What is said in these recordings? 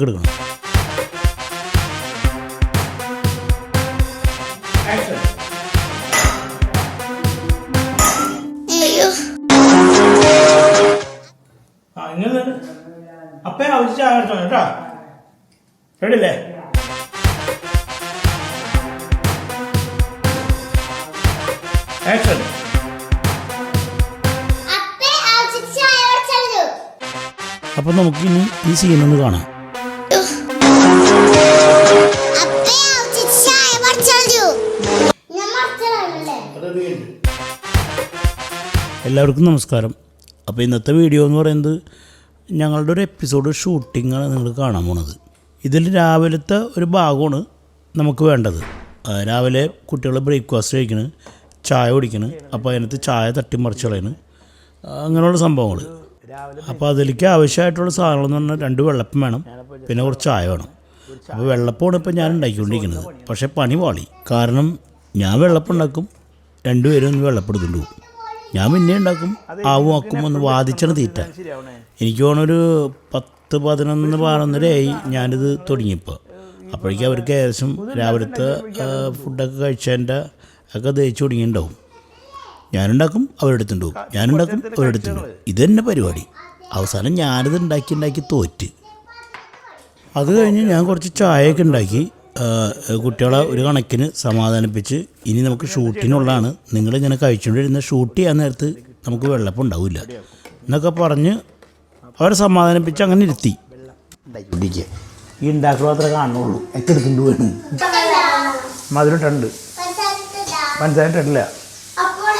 എടുക്കണം. അപ്പേ ആവശ്യം ചായ എടുത്തോ കേട്ടോ. റെഡി അല്ലേ ആക്ഷൻ. അപ്പം നമുക്കിനി ഈ സീനൊന്ന് കാണാം. എല്ലാവർക്കും നമസ്കാരം. അപ്പോൾ ഇന്നത്തെ വീഡിയോ എന്ന് പറയുന്നത് ഞങ്ങളുടെ ഒരു എപ്പിസോഡ് ഷൂട്ടിങ്ങാണ് നിങ്ങൾ കാണാൻ പോണത്. ഇതിൽ രാവിലത്തെ ഒരു ഭാഗമാണ് നമുക്ക് വേണ്ടത്. രാവിലെ കുട്ടികൾ ബ്രേക്ക്ഫാസ്റ്റ് കഴിക്കണ് ചായ കുടിക്കണ് അപ്പോൾ അതിനകത്ത് ചായ തട്ടിമറിച്ച് കളയണ് അങ്ങനെയുള്ള സംഭവങ്ങൾ അപ്പോൾ അതിലേക്ക് ആവശ്യമായിട്ടുള്ള സാധനങ്ങളെന്ന് പറഞ്ഞാൽ രണ്ട് വെള്ളപ്പം വേണം പിന്നെ കുറച്ച് ചായ വേണം. അപ്പോൾ വെള്ളപ്പമാണ് ഇപ്പോൾ ഞാൻ ഉണ്ടാക്കിക്കൊണ്ടിരിക്കുന്നത്. പക്ഷേ പണി പാളി. കാരണം ഞാൻ വെള്ളപ്പം ഉണ്ടാക്കും രണ്ടുപേരും ഒന്ന് വെള്ളപ്പെടുത്തുകൊണ്ട് പോകും. ഞാൻ പിന്നെ ഉണ്ടാക്കും. ആവും ആക്കും ഒന്ന് വാദിച്ചാണ് തീറ്റ. എനിക്ക് തോന്നുന്നൊരു പത്ത് പതിനൊന്ന് പതിനൊന്നരയായി ഞാനിത് തുടങ്ങിയപ്പോൾ. അപ്പോഴേക്കും അവർക്ക് ഏകദേശം രാവിലത്തെ ഫുഡൊക്കെ കഴിച്ചതിന്റെ ഒക്കെ ദഹിച്ചു തുടങ്ങിയിട്ടുണ്ടാവും. ഞാനുണ്ടാക്കും അവരെടുത്തുണ്ടാവും ഞാനുണ്ടാക്കും അവരെടുത്തുണ്ടാവും ഇത് തന്നെ പരിപാടി. അവസാനം ഞാനിത് ഉണ്ടാക്കി ഉണ്ടാക്കി തോറ്റ്. അത് കഴിഞ്ഞ് ഞാൻ കുറച്ച് ചായയൊക്കെ ഉണ്ടാക്കി. കുട്ടികളെ ഒരു കണക്കിന് സമാധാനിപ്പിച്ച് ഇനി നമുക്ക് ഷൂട്ടിനുള്ളതാണ്. നിങ്ങളിങ്ങനെ കഴിച്ചുകൊണ്ടിരുന്ന ഷൂട്ട് ചെയ്യാൻ നേരത്ത് നമുക്ക് വെള്ളപ്പം ഉണ്ടാവില്ല. എന്നൊക്കെ പറഞ്ഞ് അവരെ സമാധാനിപ്പിച്ച് അങ്ങനെ ഇരുത്തി. ഈ ഉണ്ടാക്കുക അത്ര കാണുള്ളൂ ഒക്കെ എടുത്തുകൊണ്ട് വേണം മധുരട്ടുണ്ട് പഞ്ചായത്ത് ഇട്ടില്ല അപ്പോൾ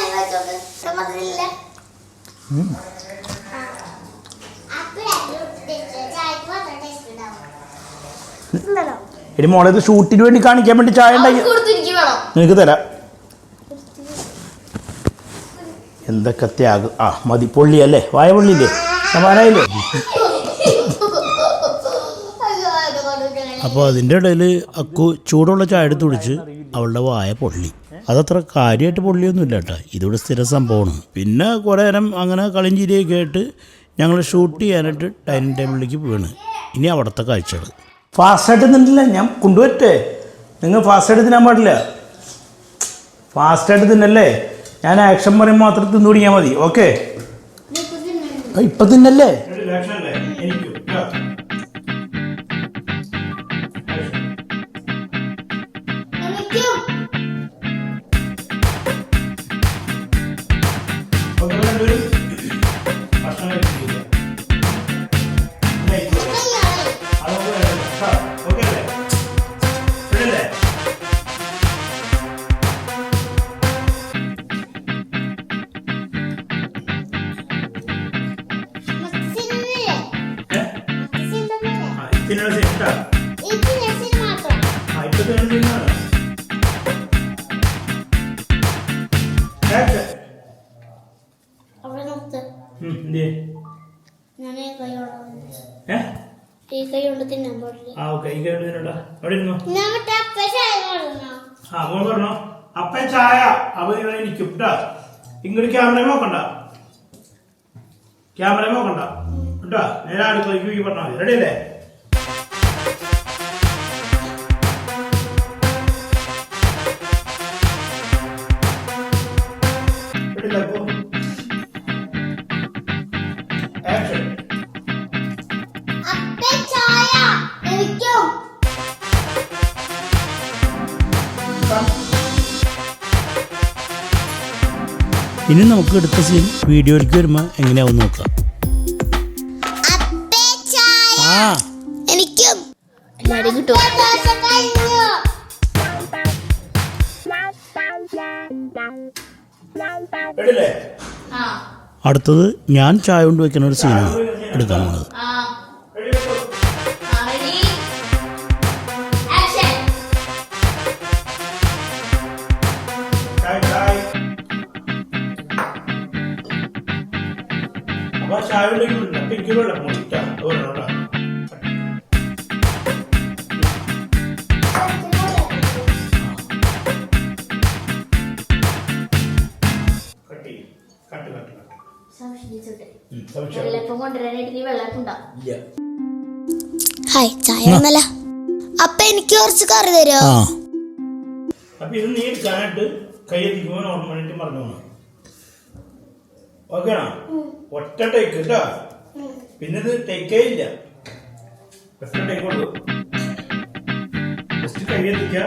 ഇനി മോളെ ഇത് ഷൂട്ടിന് വേണ്ടി കാണിക്കാൻ വേണ്ടി ചായ ഉണ്ടാക്കി കൊടുത്തിരിക്കും നിനക്ക് തരാം. എന്തൊക്കെ ത്യാഗം. ആ മതി. പൊള്ളി അല്ലേ വായ പൊള്ളിയില്ലേ? സമാനായില്ലേ അപ്പോൾ അതിന്റെ ഇടയിൽ അക്കു ചൂടുള്ള ചായ എടുത്ത് കുടിച്ച് അവളുടെ വായ പൊള്ളി. അതത്ര കാര്യമായിട്ട് പൊള്ളിയൊന്നുമില്ല കേട്ടോ. ഇതിവിടെ സ്ഥിര സംഭവമാണ്. പിന്നെ കുറേ നേരം അങ്ങനെ കളിഞ്ചിരിയൊക്കെ ആയിട്ട് ഞങ്ങൾ ഷൂട്ട് ചെയ്യാനായിട്ട് ഡൈനിങ് ടേബിളിലേക്ക് വീണ് ഇനി അവിടുത്തെ കാഴ്ചകൾ ഫാസ്റ്റായിട്ട് തിന്നില്ല ഞാൻ കൊണ്ടുവരട്ടെ നിങ്ങൾ ഫാസ്റ്റായിട്ട് തിന്നാൻ പാടില്ല. ഫാസ്റ്റായിട്ട് തിന്നല്ലേ? ഞാൻ ആക്ഷൻ പറയും മാത്രം തിന്നു പിടിക്കാൻ മതി ഓക്കെ ഇപ്പൊ തിന്നല്ലേ? അപ്പ ചായ അവ ഇവിടെ ഇരിക്കും കേട്ടാ ഇങ്ങോട്ട് ക്യാമറ നോക്കണ്ട. ക്യാമറ നോക്കണ്ട. കേട്ടാ നേരെ അടുക്കളയ്ക്ക് ഈ പറഞ്ഞാൽ മതി. റെഡി അല്ലേ? ഇനി നമുക്ക് എടുത്ത സീൻ വീഡിയോയിലേക്ക് വരുമ്പോൾ എങ്ങനെയാവും നോക്കാം. ആ. എനിക്കും അടുത്തത് ഞാൻ ചായ കൊണ്ട് വെക്കുന്ന ഒരു സീനാണ് എടുക്കാൻ പോകുന്നത് ചായ ഹായ് ചായ ഒന്നല്ല അപ്പ എനിക്ക് കുറച്ച് കറി തരുമോ അപ്പൊ ഇത് നീ എടുക്കാനായിട്ട് കൈ എത്തിക്കുമ്പോൾ ഓർമ്മ പറഞ്ഞു ഓക്കേണോ? ഒറ്റ ടേക്ക് കേട്ടോ പിന്നെ ഇത് ടേക്കേ ഇല്ല. ഒറ്റ ടേക്ക് ഉള്ളൂ ജസ്റ്റ് കൈ എത്തിക്കുക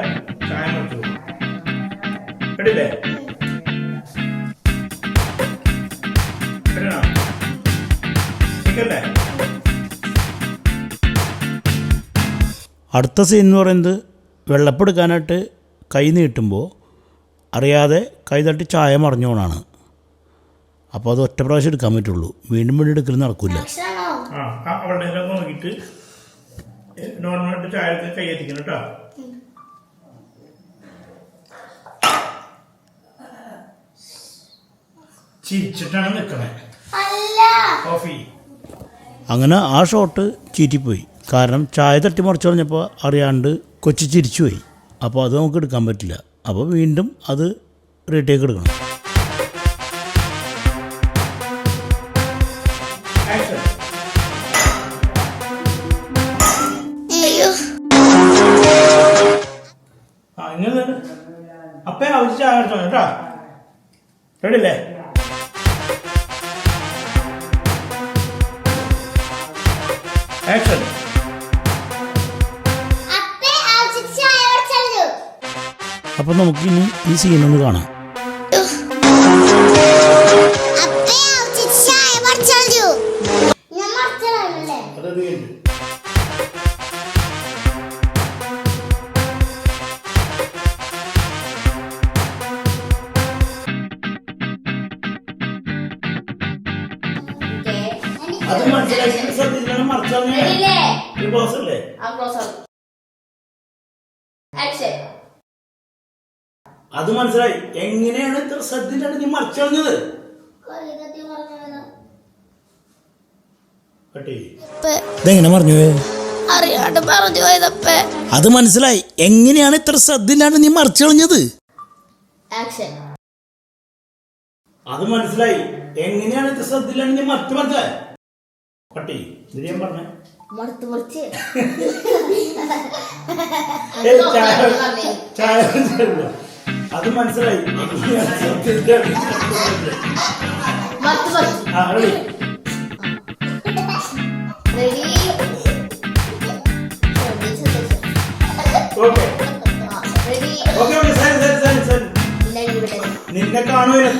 ചായ മറിച്ചു. കേട്ടില്ലേ? കേട്ടോ കേൾക്കല്ലേ അടുത്ത സീൻ എന്ന് പറയുന്നത് വെള്ളപ്പെടുക്കാനായിട്ട് കൈ നീട്ടുമ്പോൾ അറിയാതെ കൈ തട്ടി ചായ മറിഞ്ഞു പോണാണ് അപ്പോൾ അത് ഒറ്റ പ്രാവശ്യം എടുക്കാൻ പറ്റുള്ളൂ. വീണ്ടും വീണ്ടും എടുക്കൽ നടക്കില്ല നോക്കിയിട്ട് നോർമലായിട്ട് കേട്ടോ. ചിരിച്ചിട്ടാണ് നിൽക്കണേ കോഫി. അങ്ങനെ ആ ഷോട്ട് ചീറ്റിപ്പോയി. കാരണം ചായ തട്ടി മറിച്ചു പറഞ്ഞപ്പോൾ അറിയാണ്ട് കൊച്ചു ചിരിച്ചുപോയി. അപ്പോൾ അത് നമുക്ക് എടുക്കാൻ പറ്റില്ല. അപ്പോൾ വീണ്ടും അത് റീടേക്ക് എടുക്കണം. ഇങ്ങനെ അപ്പേ ആവശ്യം ചായ എടുത്തോ കേട്ടോ. റെഡിയല്ലേ ആക്ഷൻ അപ്പൊ നമുക്ക് ഇനി ഈ സീൻ ഒന്ന് ഈ സീനൊന്ന് കാണാം. അപ്പേ അത് മനസ്സിലാക്കി ശ്രദ്ധിച്ചാണ് മറിച്ചാൽ ഒരു ക്ലോസ് അല്ലേ അത് മനസ്സിലായി. എങ്ങനെയാണ് ഇത്ര ശ്രദ്ധിച്ചാണ് നീ മറിച്ചറിഞ്ഞത് ഇതെങ്ങനെ പറഞ്ഞു അറിയാണ്ട് പറഞ്ഞു പോയതപ്പേ. അത് മനസ്സിലായി. എങ്ങനെയാണ് ഇത്ര ശ്രദ്ധയില്ലാണ്ട് നീ മറിച്ചറിഞ്ഞത് ആക്ഷൻ അത് മനസ്സിലായി. എങ്ങനെയാണ് ഇത്ര ശ്രദ്ധയില്ലാണ്ട് നീ മറിച്ചു മനസ്സിലായി കട്ടി ഇത് ഞാൻ പറഞ്ഞേ. മറിച്ച്. അത് മനസ്സിലായി. ആ ready. Ready. Okay. Ready. Okay okay സരി സരി സരി സരി നിന്നെ കാണുമല്ലോ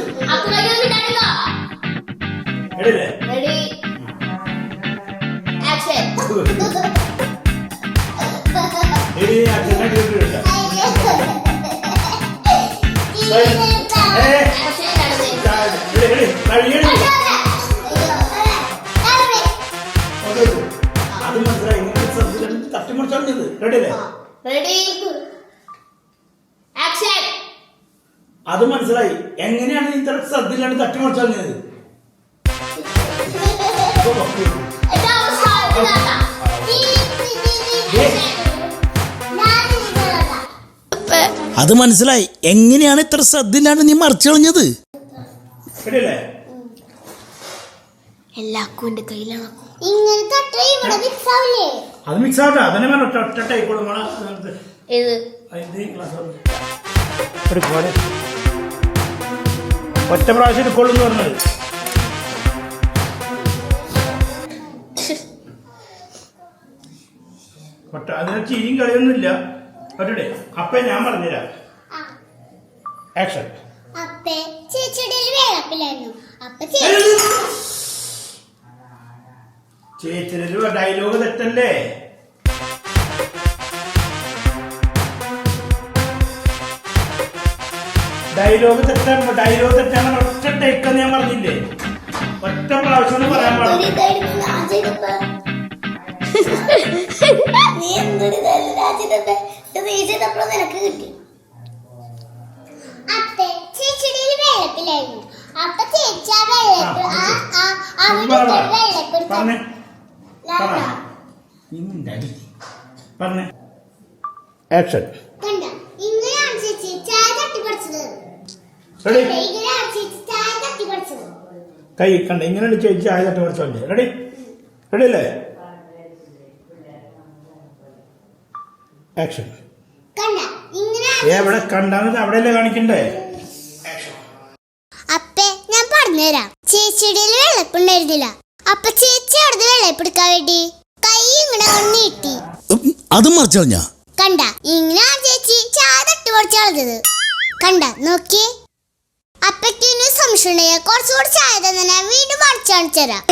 അത് മനസ്സിലായി റെഡി ആക്ഷൻ അത് മനസ്സിലായി. എങ്ങനെയാണ് ഇത്ര ശ്രദ്ധയിലാണ് അവസാനം അത് മനസ്സിലായി. എങ്ങനെയാണ് ഇത്ര ശ്രദ്ധയിലാണ് നീ മറിച്ചളഞ്ഞത് എല്ലാ അക്കുവിന്റെ കയ്യിലാണ് അത് മിക്സ് ആവട്ടെ അതന്നെ വേണം ഒറ്റ പ്രാവശ്യം എടുക്കുള്ളൂ എന്ന് പറഞ്ഞത്. ഒറ്റ അതിനെ ചിരിയും കളിയൊന്നുമില്ല. പറ്റേ അപ്പേ ഞാൻ പറഞ്ഞുതരാം. ആക്ഷൻ അപ്പേ ചേച്ചിയുടെ വേളപ്പിലായിരുന്നു. അപ്പൊ ചേച്ചിയുടെ ഡയലോഗ് തെറ്റല്ലേ? ഡയലോഗ് തെറ്റാ ഡയലോഗ് തെറ്റാണ് ഒറ്റ ടേക്കെന്ന് ഞാൻ പറഞ്ഞില്ലേ? ഒറ്റ പ്രാവശ്യം പറയാൻ പാടില്ല. നിനക്ക് കിട്ടി. അപ്പേ ചേച്ചിയുടെ വെള്ളത്തിലായിരുന്നു. അപ്പൊ ചേച്ചി ആ വെള്ളത്തിൽ ആ ആ അവിടെ വെള്ളത്തിൽ പറഞ്ഞേ. പറ. ഇന്നടി. പറഞ്ഞേ. ആക്ഷൻ കണ്ട? ഇങ്ങനെയാണ് ചേച്ചി ചായ തട്ടി റെഡി ഇങ്ങനെയാണ് ചേച്ചി ചായ കൈ കണ്ട? ഇങ്ങനെ ചേച്ചി ആയതായിട്ട് കുറച്ചല്ലേ റെഡി റെഡി അല്ലേ? ആക്ഷൻ കണ്ട ഇങ്ങനെ എവിടെ കണ്ടാന്ന് അവിടെയല്ലേ കാണിക്കണ്ടേ? അപ്പേ ഞാൻ പറഞ്ഞുതരാം. ചേച്ചിയുടെ വെള്ളപ്പുണ്ടായിരുന്നില്ല അപ്പൊ ചേച്ചി അവിടുന്ന് വെള്ളപ്പെടുക്കാൻ വേണ്ടി കൈ ഇങ്ങനെ ഒന്ന് നീട്ടി. ഉം, അത് മറിച്ച് കണ്ട ഇങ്ങനെ ആ ചേച്ചി ചായ തട്ടി പൊടിച്ച് കളഞ്ഞത്. കണ്ട നോക്കിയേ. അപ്പത്തിന് സംശയം കുറച്ചുകൂടി ചായ തന്നെ വീണ്ടും മറിച്ചു കാണിച്ചു തരാം